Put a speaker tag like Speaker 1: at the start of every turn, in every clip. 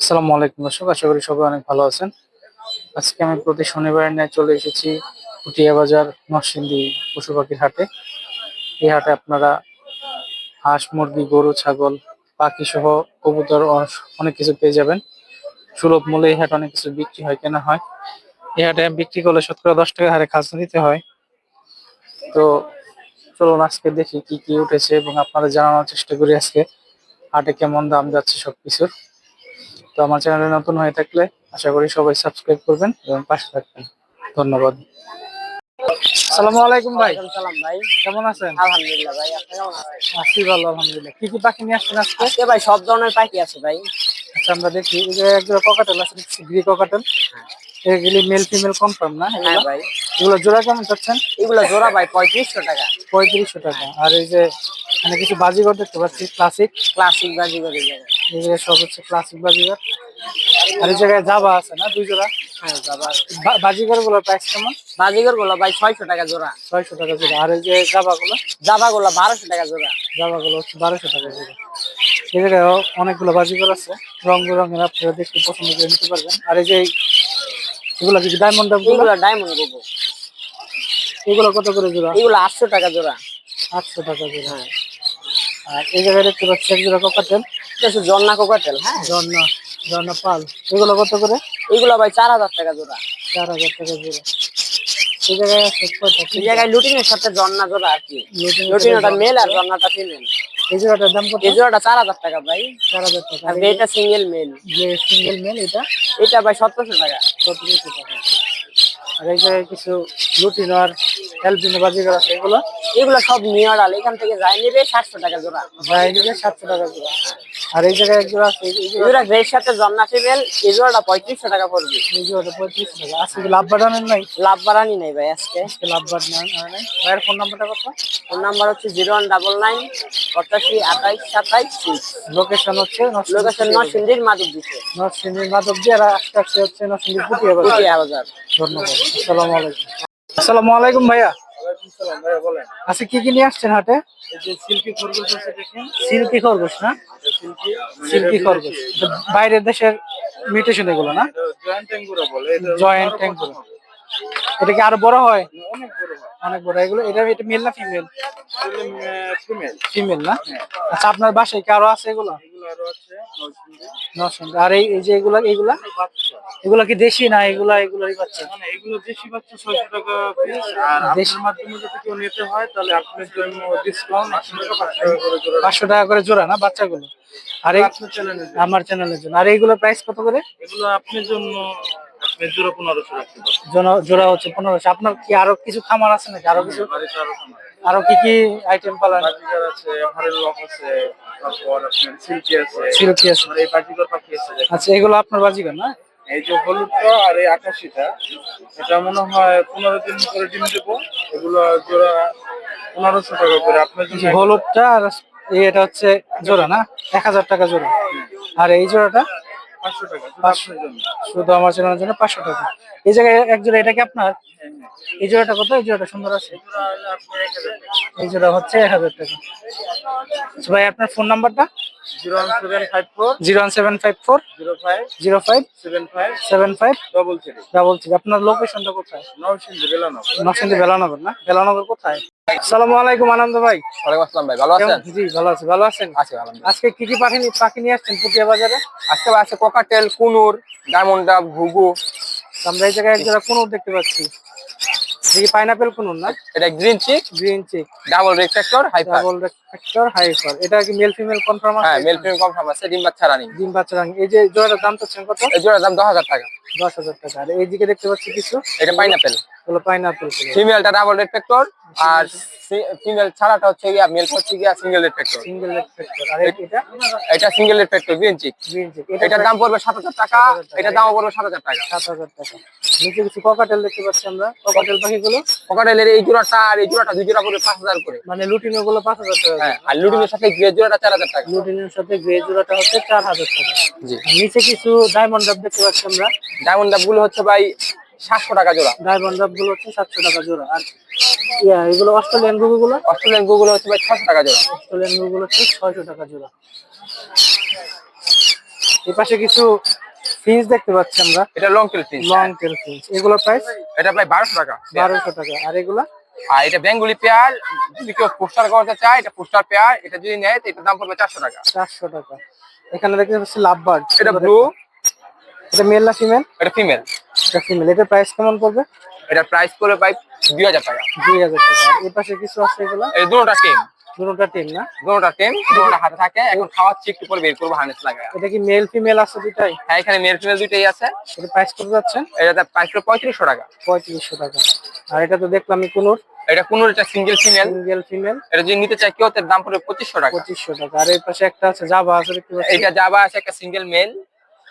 Speaker 1: আসসালামু আলাইকুম দর্শক, আশা করি সবাই অনেক ভালো আছেন। আজকে আমি প্রতি শনিবারের ন্যায় চলে এসেছি পুটিয়া বাজার নরসিংদী পশু পাখির হাটে। এই হাটে আপনারা হাঁস, মুরগি, গরু, ছাগল, পাখি সহ কবুতর অনেক কিছু পেয়ে যাবেন। সুলভ মূল্যে এই হাটে অনেক কিছু বিক্রি হয়, কেনা হয়। এই হাটে বিক্রি করলে শতকরা দশ টাকা হারে খাজনা দিতে হয়। তো চলুন আজকে দেখি কি কি উঠেছে এবং আপনারা জানানোর চেষ্টা করি আজকে হাটে কেমন দাম যাচ্ছে সবকিছুর। তো আমার চ্যানেলে নতুন হয়ে থাকলে আশা করি সবাই সাবস্ক্রাইব করবেন এবং পাশে থাকবেন। ধন্যবাদ। আসসালামু আলাইকুম ভাই।
Speaker 2: ভাই।
Speaker 1: কেমন আছেন?
Speaker 2: আলহামদুলিল্লাহ ভাই আপনি কেমন আছেন?
Speaker 1: আছি ভালো আলহামদুলিল্লাহ। কি কি পাখি নিয়ে আসছেন আজকে?
Speaker 2: আজকে ভাই সব ধরনের পাখি আছে ভাই।
Speaker 1: আচ্ছা আমরা দেখি। এই যে একজোড়া ককাটেল আছে গ্রি ককাটেল এগুলি মেল ফিমেল কনফার্ম না
Speaker 2: হ্যাঁ ভাই।
Speaker 1: এগুলো জোড়া কেমন চাচ্ছেন?
Speaker 2: এগুলো জোড়া ভাই পঁয়ত্রিশশো টাকা।
Speaker 1: পঁয়ত্রিশশো টাকা। আর এই যে এখানে কিছু বাজিগর দেখতে পাচ্ছি ক্লাসিক
Speaker 2: ক্লাসিক বাজি করে
Speaker 1: এই জায়গায় সব হচ্ছে ক্লাসিক বাজিগর আর এই জায়গায় জাবা আছে না দুই জোড়া?
Speaker 2: হ্যাঁ
Speaker 1: বাজিগর প্রাইস কেমন?
Speaker 2: বাজিগরগুলো ভাই ছয়শো টাকা জোড়া।
Speaker 1: ছয়শো টাকা জোড়া। আর এই যে জাবা গুলো
Speaker 2: জাবা গুলো বারোশো টাকা জোড়া।
Speaker 1: জামা গুলো হচ্ছে বারোশো টাকা জোড়া। এই জায়গায় অনেকগুলো বাজিগর আছে। রং বেরঙের আপনারা দেখতে পছন্দ করে নিতে পারবেন। আর এই যে এগুলো কি ডায়মন্ড
Speaker 2: এগুলো ডায়মন্ড গুবো
Speaker 1: এগুলো কত করে জোড়া?
Speaker 2: এগুলো আটশো টাকা জোড়া।
Speaker 1: আটশো টাকা জোড়া।
Speaker 2: হ্যাঁ।
Speaker 1: আর এই জায়গায় দেখতে পাচ্ছি এক জোড়া ককাটেল
Speaker 2: হচ্ছে জন্না কোকাটেল হ্যাঁ।
Speaker 1: ঝর্ণা ঝর্ণা পাল। এগুলো কত করে?
Speaker 2: এগুলো ভাই চার হাজার টাকা জোড়া।
Speaker 1: চার হাজার টাকা জোড়া। এই জায়গায়?
Speaker 2: এই জায়গায় লুটিনের সাথে জন্না জোড়া আর কি। লুটিনটা মেল আর জন্নাটা ফিমেল
Speaker 1: এই জোড়াটার দাম কত?
Speaker 2: এই জোড়াটা চার হাজার টাকা ভাই।
Speaker 1: চার হাজার টাকা।
Speaker 2: আর এটা সিঙ্গেল মেল
Speaker 1: যে সিঙ্গেল মেল এটা?
Speaker 2: এটা ভাই সতেরোশো টাকা।
Speaker 1: সতেরোশো টাকা। আর এই জায়গায় কিছু লুটিনো আর অ্যালবিনো বাজিগার আছে এগুলো?
Speaker 2: এগুলো সব নিয়ারাল এখান থেকে যাই নেবে সাতশো টাকা জোড়া।
Speaker 1: যাই নেবে সাতশো টাকা জোড়া। আর এই জায়গায় এক জোড়া আছে জোড়া
Speaker 2: গ্রের সাথে জন্না ফিমেল এই জোড়াটা পঁয়ত্রিশশো টাকা পড়বে।
Speaker 1: এই জোড়াটা পঁয়ত্রিশ টাকা। আজকে লাভ বাড়ানোর নাই?
Speaker 2: লাভ বাড়ানি নেই ভাই আজকে।
Speaker 1: আজকে লাভ বাড়ানো নাই। ভাইয়ের ফোন নাম্বারটা কত?
Speaker 2: ফোন নাম্বার হচ্ছে জিরো ওয়ান ডাবল নাইন পঁচাশি আঠাইশ সাতাইশ
Speaker 1: লোকেশন হচ্ছে
Speaker 2: লোকেশন নরসিংদীর মাদুর দিচ্ছে
Speaker 1: নরসিংদীর মাধব দিয়ে আর আস্তে আস্তে হচ্ছে নরসিংদীর পুটিয়া বাজার। ধন্যবাদ। আসসালামু আলাইকুম। আসসালামু আলাইকুম ভাইয়া। আচ্ছা কি কি নিয়ে আসছেন হাটে?
Speaker 3: সিল্কি খরগোশ
Speaker 1: না?
Speaker 3: সিল্কি
Speaker 1: সিল্কি খরগোশ। বাইরের দেশের মিউটেশন এগুলো না?
Speaker 3: জয়েন্ট ট্যাঙ্গুরা বলে এটা
Speaker 1: জয়েন্ট ট্যাঙ্গুরা এটা কি আরও বড় হয়?
Speaker 3: অনেক বড় হয়।
Speaker 1: অনেক বড়। এগুলো এটা এটা মেল না ফিমেল
Speaker 3: ফিমেল
Speaker 1: ফিমেল না? আচ্ছা আপনার বাসায় কি আরও আছে এগুলো? আরও এই যে এগুলা এগুলা? এগুলা কি দেশি না এগুলা এগুলোই বাচ্চা?
Speaker 3: মানে এগুলো দেশি বাচ্চা ছয়শো টাকা পিস আর
Speaker 1: দেশি-
Speaker 3: আপনার মাধ্যমে যদি কেউ নিতে হয় তাহলে আপনার জন্য ডিসকাউন্ট পাঁচশো টাকা করে জোড়া।
Speaker 1: না বাচ্চাগুলো? আর এই আমার চ্যানেলের জন্য। আর এইগুলোর প্রাইস কত করে?
Speaker 3: এগুলো আপনার জন্য জোড়া পনেরোশো রাখতে
Speaker 1: জোড়া- হচ্ছে পনেরোশো। আপনার কি আরও কিছু খামার আছে নাকি? আরও কিছু? আরও কি কি আইটেম পালন?
Speaker 3: আছে লক আছে তারপর আপনার সিল্কি আছে
Speaker 1: সিল্কি আছে।
Speaker 3: এই বাজিকার পাখি আছে
Speaker 1: আচ্ছা এগুলো আপনার বাজিগার না?
Speaker 3: এই যে হলুদটা আর এই আকাশিটা এটা মনে হয় পনেরো দিন করে ডিম দেবো। এগুলো জোড়া পনেরোশো টাকা করে। আপনার জন্য
Speaker 1: হলুদটা আর এটা হচ্ছে জোড়া না? এক হাজার টাকা জোড়া। আর এই জোড়াটা?
Speaker 3: শুধু
Speaker 1: আমার চ্যানেলের জন্য পাঁচশো টাকা। এই জায়গায় এক জোড়া এটা কি আপনার? এই জোড়াটা কত? এই জোড়াটা সুন্দর আছে। এই জোড়া হচ্ছে এক হাজার টাকা। আচ্ছা ভাই আপনার ফোন নাম্বারটা
Speaker 3: zero one seven five four
Speaker 1: zero one seven five four
Speaker 3: zero five
Speaker 1: zero five
Speaker 3: seven five
Speaker 1: seven five
Speaker 3: double three
Speaker 1: double three আপনার লোকেশনটা কোথায়?
Speaker 3: নরসিংদী
Speaker 1: বেলানগর। না? বেলানগর কোথায়? আসসালামু আলাইকুম আনন্দ ভাই।
Speaker 2: ওয়ালাইকুম আসসালাম ভাই ভালো
Speaker 1: জি ভালো আছি ভালো আছেন?
Speaker 2: আছি আলহামদুলিল্লাহ
Speaker 1: আজকে কি কি পাখি পাখি নিয়ে আসছেন পুটিয়া বাজারে?
Speaker 2: আজকে আছে কোকাটেল কুনুর ডায়মন্ড ডাব ঘুঘু।
Speaker 1: আমরা এই জায়গায় এক জোড়া কুনুর দেখতে পাচ্ছি। দেখি পাইনাপল কুনুর না?
Speaker 2: এটা green cheek
Speaker 1: green cheek
Speaker 2: double রেক্ট্রাক্টর hyper
Speaker 1: double রেক্টর হাইফার এটা কি মেল ফিমেল কনফার্ম আছে?
Speaker 2: হ্যাঁ মেল ফিমেল কনফার্ম আছে ডিম বাচ্চা রানিং
Speaker 1: ডিম বাচ্চা রাং এই যে জোড়ার দাম তো কত?
Speaker 2: এই জোড়ার দাম দশ হাজার টাকা।
Speaker 1: দশ হাজার টাকা। আর এইদিকে দেখতে পাচ্ছি কিছু?
Speaker 2: এটা পাইনাপেল
Speaker 1: হলো পাইনাপেল
Speaker 2: ফিমেলটা ডাবল আর ফিমেল ছাড়াটা হচ্ছে গিয়া মেলটা হচ্ছে গিয়া সিঙ্গেল রেক্ট্রাক্টর
Speaker 1: সিঙ্গেল রেক্টর আর এটা?
Speaker 2: এটা সিঙ্গেল গ্রিন এটার দাম পড়বে সাত হাজার টাকা এটার দাম পড়বে সাত হাজার টাকা।
Speaker 1: সাত হাজার টাকা। নিচে কিছু ককাটেল দেখতে পাচ্ছি আমরা। ককাটেল পাখিগুলো
Speaker 2: কোকাটেলের এই জোড়াটা আর এই জোড়াটা দুই জোড়া পাঁচ হাজার করে।
Speaker 1: মানে লুটিনো গুলো পাঁচ হাজার টাকা।
Speaker 2: হ্যাঁ আর লুডিনের সাথে গ্রে জোড়াটা চার হাজার টাকা।
Speaker 1: লুটিনের সাথে গ্রে জোড়াটা হচ্ছে চার হাজার টাকা।
Speaker 2: জি।
Speaker 1: নিচে কিছু ডায়মন্ড ডাব দেখতে পাচ্ছি আমরা।
Speaker 2: ডায়মন্ড ডাবগুলো হচ্ছে ভাই সাতশো টাকা জোড়া।
Speaker 1: ডায়মন্ডগুলো হচ্ছে সাতশো টাকা জোড়া। আর ইয়া এগুলো অস্ট্রেলিয়ান গুগু গুলো?
Speaker 2: অস্ট্রেলিয়ান গুগুলো হচ্ছে ভাই ছশো টাকা জোড়া।
Speaker 1: অস্ট্রেলিয়ান গুগু হচ্ছে ছয়শো টাকা জোড়া। এই পাশে কিছু ফিঞ্চ দেখতে পাচ্ছি আমরা।
Speaker 2: এটা long tail finch
Speaker 1: long tail finch এগুলোর প্রাইস
Speaker 2: এটা প্রায় বারোশো টাকা।
Speaker 1: বারোশো টাকা। আর এগুলা?
Speaker 2: আর এটা বেঙ্গলি পেয়ার। যদি কেউ পোস্টার করতে চায় এটা পোস্টার পেয়ার। এটা যদি নেয় এটার দাম পড়বে চারশো টাকা।
Speaker 1: চারশো টাকা। এখানে দেখতে পাচ্ছি লাভ বার্ড
Speaker 2: এটা ব্লু
Speaker 1: এটা মেল না ফিমেল
Speaker 2: এটা ফিমেল
Speaker 1: এটা ফিমেল এটার প্রাইস কেমন পড়বে?
Speaker 2: এটা প্রাইস পড়বে দুই হাজার টাকা।
Speaker 1: দুই হাজার টাকা। আর এই পাশে কিছু আছে এগুলা?
Speaker 2: এই দুটোটা টেম
Speaker 1: দুটোটা টিম না?
Speaker 2: দুটোটা টেম দুটোটা হাতে থাকে। এখন খাওয়াচ্ছি একটু পরে বের করব হার্নেস লাগায়।
Speaker 1: এটা কি মেল ফিমেল আছে দুটাই?
Speaker 2: হ্যাঁ এখানে মেল ফিমেল দুইটাই আছে।
Speaker 1: এটা প্রাইস কত যাচ্ছেন
Speaker 2: এটাতে প্রাইস পড়বে পঁয়ত্রিশশো টাকা।
Speaker 1: পঁয়ত্রিশশো টাকা। আর এটা তো দেখলাম আমি কোনোর।
Speaker 2: এটা কোনো এটা সিঙ্গেল ফিমেল
Speaker 1: সিঙ্গেল ফিমেল
Speaker 2: এটা যদি নিতে চায় কেউ তার দাম পড়বে পঁচিশশো টাকা।
Speaker 1: পঁচিশশো টাকা। আর এই পাশে একটা আছে জাবা আছে
Speaker 2: এটা যাবা আছে একটা সিঙ্গেল মেল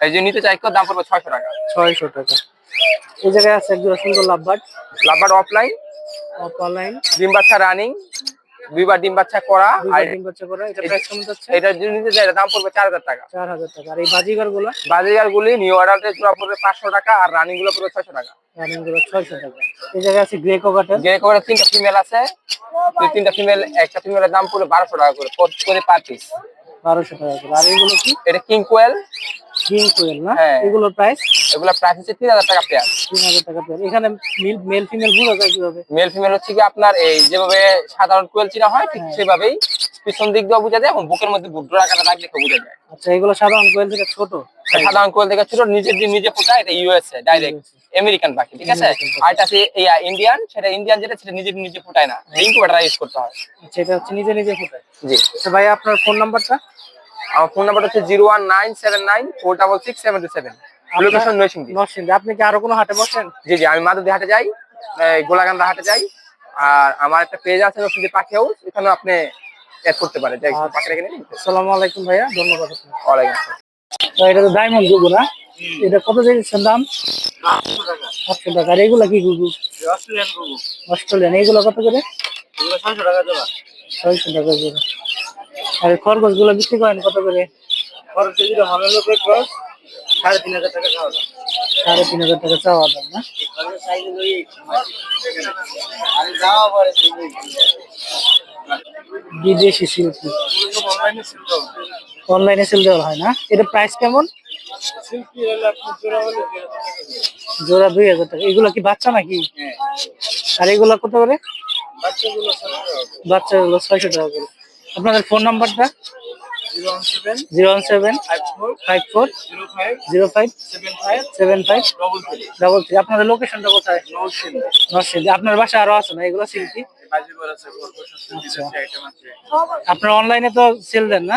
Speaker 2: এই যে নিতে চাই দাম পড়বে? ছয়শো টাকা।
Speaker 1: ছয়শো টাকা। এই জায়গায় আছে একজন সুন্দর লাভবার্ড।
Speaker 2: লাভবার অফলাইন
Speaker 1: অফলাইন
Speaker 2: ডিম বাচ্চা রানিং দুইবার ডিম বাচ্চা করা? আর
Speaker 1: ডিম বাচ্চা করে এটা প্রাইস কেমন যাচ্ছে?
Speaker 2: এটা যদি নিতে চাই দাম পড়বে চার হাজার টাকা।
Speaker 1: চার হাজার টাকা। আর এই বাজিগারগুলো
Speaker 2: বাজার গুলি নিউ অর্ডারতে জোড়া পড়বে পাঁচশো টাকা আর রানিংগুলো পড়বে ছয়শো টাকা।
Speaker 1: রানিংগুলো ছয়শো টাকা। এই জায়গায় আছে গ্রে কোকাটেল
Speaker 2: যে করে তিনটা ফিমেল আছে। তিনটা ফিমেল একটা ফিমেলের দাম পড়বে বারোশো টাকা করে প্রতি- করে পার পিস
Speaker 1: বারোশো টাকা করে। আর এগুলো কি?
Speaker 2: এটা কিং কোয়েল
Speaker 1: কিং কোয়েল না?
Speaker 2: হ্যাঁ।
Speaker 1: এগুলোর প্রাইস
Speaker 2: এগুলো প্রাইস হচ্ছে তিন হাজার টাকা পেয়ার।
Speaker 1: তিন হাজার টাকা পেয়ার। এখানে মেল ফিমেল বোঝা যায় কীভাবে?
Speaker 2: মেল ফিমেল হচ্ছে কি আপনার এই যেভাবে সাধারণ কোয়েল চিনা হয় ঠিক সেভাবেই পিছন দিক দিয়ে বোঝা যায় এবং বুকের মধ্যে বুদ্ধ কাটা থাকলে বুঝা যায়।
Speaker 1: আচ্ছা এগুলো সাধারণ কোয়েল থেকে ছোট?
Speaker 2: সাধারণ কোয়েল থেকে ছোট নিজের দিয়ে নিজে ফোটা এটা ইউএসএ ডাইরেক্ট আমেরিকান পাখি ঠিক আছে? আর এটা ইন্ডিয়ান সেটা ইন্ডিয়ান যেটা সেটা নিজে নিজে ফোটায় না। ইনকিউবেটর ইউজ করতে হয়।
Speaker 1: সেটা হচ্ছে নিজে নিজে ফোটায়।
Speaker 2: জি।
Speaker 1: আচ্ছা ভাই আপনার ফোন নাম্বারটা
Speaker 2: আমার ফোন নাম্বার হচ্ছে zero one nine seven nine four double six seven two seven location Narsingdi
Speaker 1: Narsingdi আপনি কি আরও কোনো হাটে বসেন?
Speaker 2: জি জি আমি মাদুদি হাটে যাই এই গোলাকান্দা হাটে যাই। আর আমার একটা পেজ আছে নৈসিংদি পাখি হাউস এখানে আপনি অ্যাড করতে পারেন। যে। পাখি রেখে নিন
Speaker 1: আসসালামু আলাইকুম ভাইয়া ধন্যবাদ
Speaker 2: ওয়ালাইকুম আসসালাম।
Speaker 1: তো এটা তো ডায়মন্ড গুগু না? এটা কত দিচ্ছেন দাম? আটশো টাকা। আর এগুলা কি গুগু?
Speaker 3: অস্ট্রেলিয়ান
Speaker 1: এগুলো কত করে?
Speaker 3: ছয়শো টাকা জোড়া।
Speaker 1: ছয়শো টাকা করে আর খরগোশগুলো বিক্রি করেন কত করে?
Speaker 3: খরচ সাড়ে তিন হাজার টাকা খাওয়া
Speaker 1: সাড়ে তিন হাজার টাকা চাওয়া দাম না? বিদেশি শিল্পী।
Speaker 3: অনলাইনে
Speaker 1: সেল দেওয়া হয় না। এটা প্রাইস কেমন?
Speaker 3: জোড়া
Speaker 1: দুই হাজার টাকা। এগুলো কি বাচ্চা নাকি? আর এগুলো কত করে?
Speaker 3: বাচ্চাগুলো
Speaker 1: ছয়শো টাকা করে। আপনাদের ফোন নাম্বারটা
Speaker 3: zero one seven five four zero five seven five double three
Speaker 1: আপনাদের লোকেশনটা কোথায়? নরসিংদী। আপনার বাসা আরও আছে না? এগুলো
Speaker 3: আছে
Speaker 1: আপনার অনলাইনে তো সেল দেন না?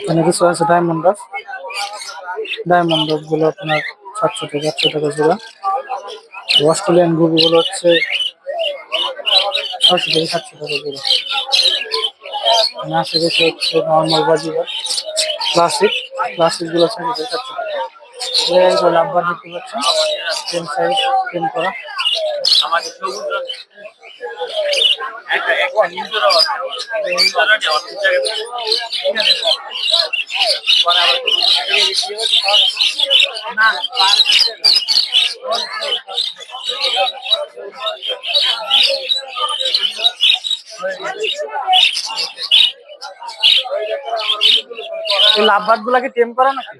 Speaker 1: এখানে কিছু আছে ডায়মন্ড ডফ ডায়মন্ড ডফগুলো আপনার সাতশো থেকে আটশো টাকা জোড়া। অস্ট্রেলিয়ানগুলো হচ্ছে ছয়শো থেকে সাতশো টাকা জোড়া। আশেপাশে হচ্ছে নর্মাল বাজিবার ক্লাসিক ক্লাসিকগুলো ছয়শো থেকে সাতশো টাকা। লাভবার দেখতে পাচ্ছেন টেন সাইজ টেন করা লাভবাদ গুলাকে টেম করা নাকি?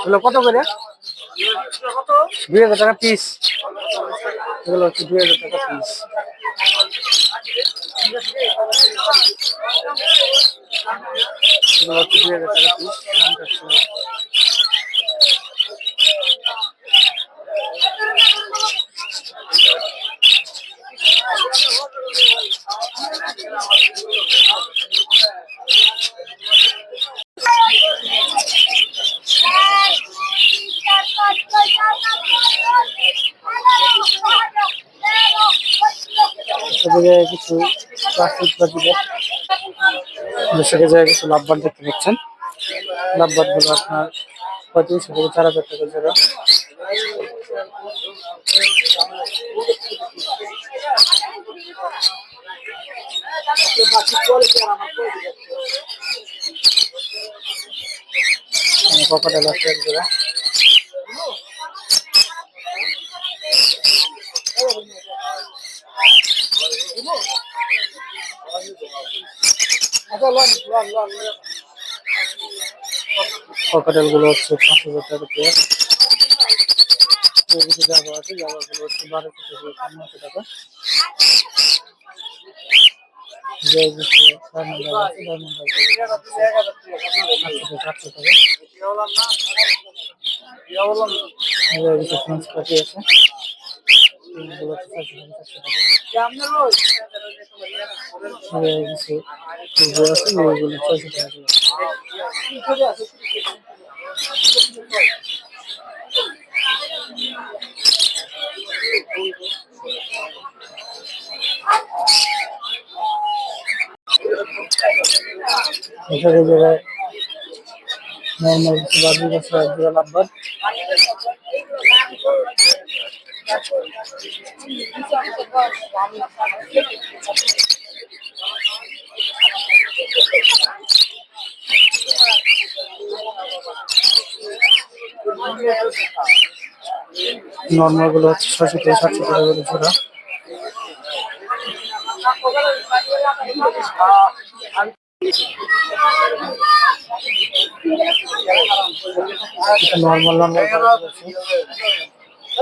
Speaker 1: এগুলো কত করে? দুই হাজার টাকা পিস এগুলো হচ্ছে দুই হাজার টাকা পিস দুই হাজার টাকা পিস দাম চাচ্ছে এদিকে কিছু প্লাস্টিক বাজিবে দর্শকের জায়গায় কিছু লাভবান দেখতে পাচ্ছেন। লাভবানগুলো আপনার পঁয়ত্রিশশো থেকে চার হাজার টাকা জোড়া জোড়া ককাটেলগুলো হচ্ছে পাঁচ হাজার টাকা পেয়ার কিছু জায়গা আছে জায়গাগুলো হচ্ছে বারোশো থেকে পনেরোশো টাকা। আছে। জায়গায় নর্মাল বাজি বছর এক জোড়া লাভবাদ নর্মালগুলো হচ্ছে ছয়শো থেকে সাতশো টাকা করে জোড়া। নর্মাল নর্মাল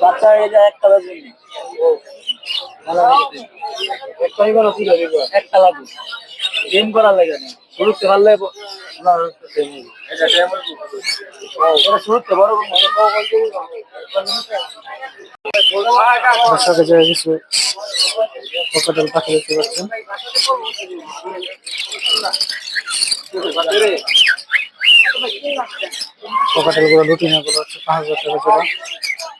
Speaker 1: বাচ্চা কালার জন্য একটা লাগবে একটা লাগবে গেম করা লাগে না। শুরুতে বড় দর্শকের জায়গায় কিছু পকেটের পাখি দেখতে পাচ্ছেন। পকেটেরগুলো গুলো হচ্ছে, পাঁচ হাজার টাকা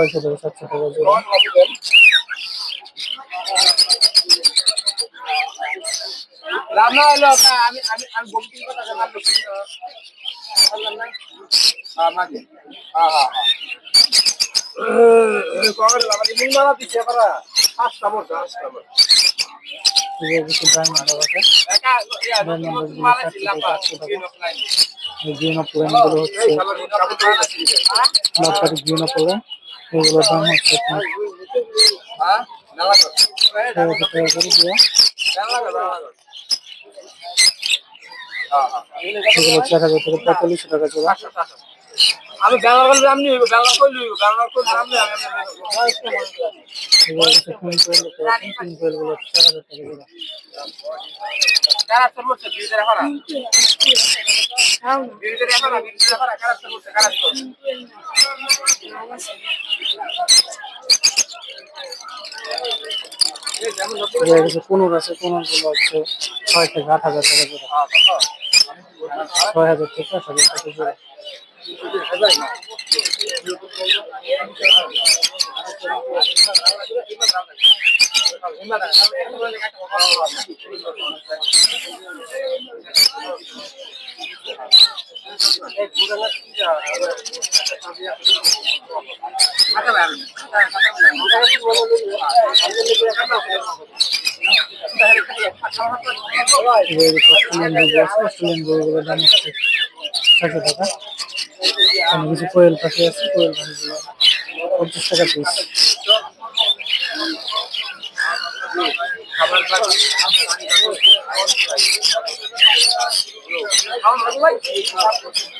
Speaker 1: ছয়শো থেকে সাতশো টাকা জোড়া
Speaker 2: হ্যাঁ হ্যাঁ হ্যাঁ ইয়া
Speaker 1: গ্রিনো পুরানগুলো হচ্ছে গ্রিনো পুরান এগুলোর দাম হচ্ছে টাকা এগুলো চার হাজার থেকে পঁয়তাল্লিশশো টাকা জোড়া
Speaker 2: আমি ব্যাঙ্গালোর করলে আপনি হইব ব্যাঙ্গালোর করলে হইব ব্যাঙ্গালোর করলে আপনি আমি
Speaker 1: কোয়েল
Speaker 2: কারা কারা কারা
Speaker 1: কুনুর আছে কুনুরগুলো হচ্ছে ছয় থেকে আট হাজার টাকা জোড়া। ছয় হাজার থেকে আট হাজার টাকা জোড়া। কিছু কোয়েল পাখি আছে কোয়েল পাখিগুলো পঞ্চাশ টাকা পিস দশ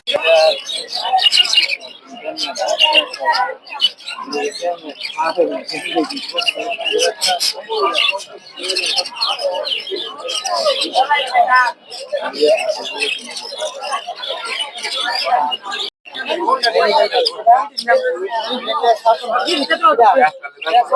Speaker 1: হাজার কিছু অস্ট্রেলিয়ান বগি এগুলো ছয়শো টাকা করে জোড়া। এবার কিছু বাজিগার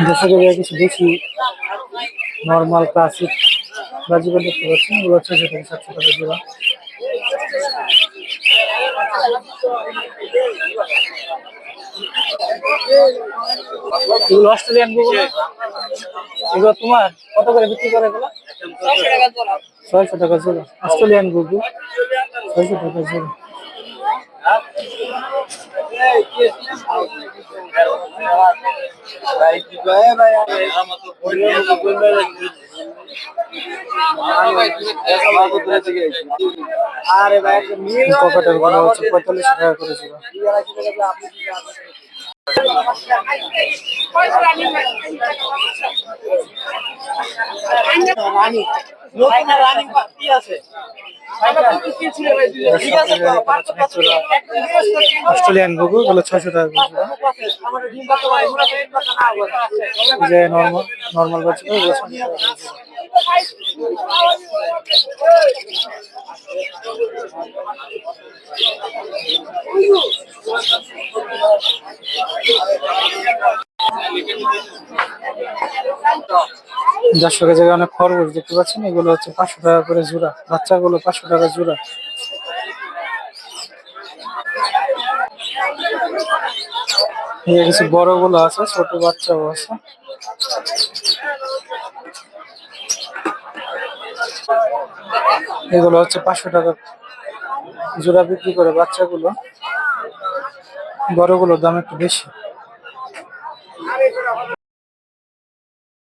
Speaker 1: দর্শকের কিছু বেশি নর্মাল ক্লাসিক বাজিকার দেখতে পাচ্ছেন এগুলো ছশো থেকে সাতশো টাকা জোড়া এগুলো অস্ট্রেলিয়ান এগুলো তোমার? কত করে বিক্রি করে এগুলো? ছয়শো টাকা জোড়া অস্ট্রেলিয়ান গুগল ছয়শো টাকা জোড়া পঁয়তাল্লিশশো টাকা করে জোড়া অস্ট্রেলিয়ান গুগল বলে ছয়শো টাকা যে নর্মাল দর্শকের জায়গায় অনেক খরগোশ দেখতে পাচ্ছেন, এগুলো হচ্ছে পাঁচশো টাকা করে জোড়া। বাচ্চাগুলো পাঁচশো টাকা জোড়া। কিছু বড়গুলো আছে, ছোট বাচ্চাও আছে। এগুলো হচ্ছে পাঁচশো টাকা জোড়া বিক্রি করে বাচ্চাগুলো। বড়গুলোর দাম একটু বেশি।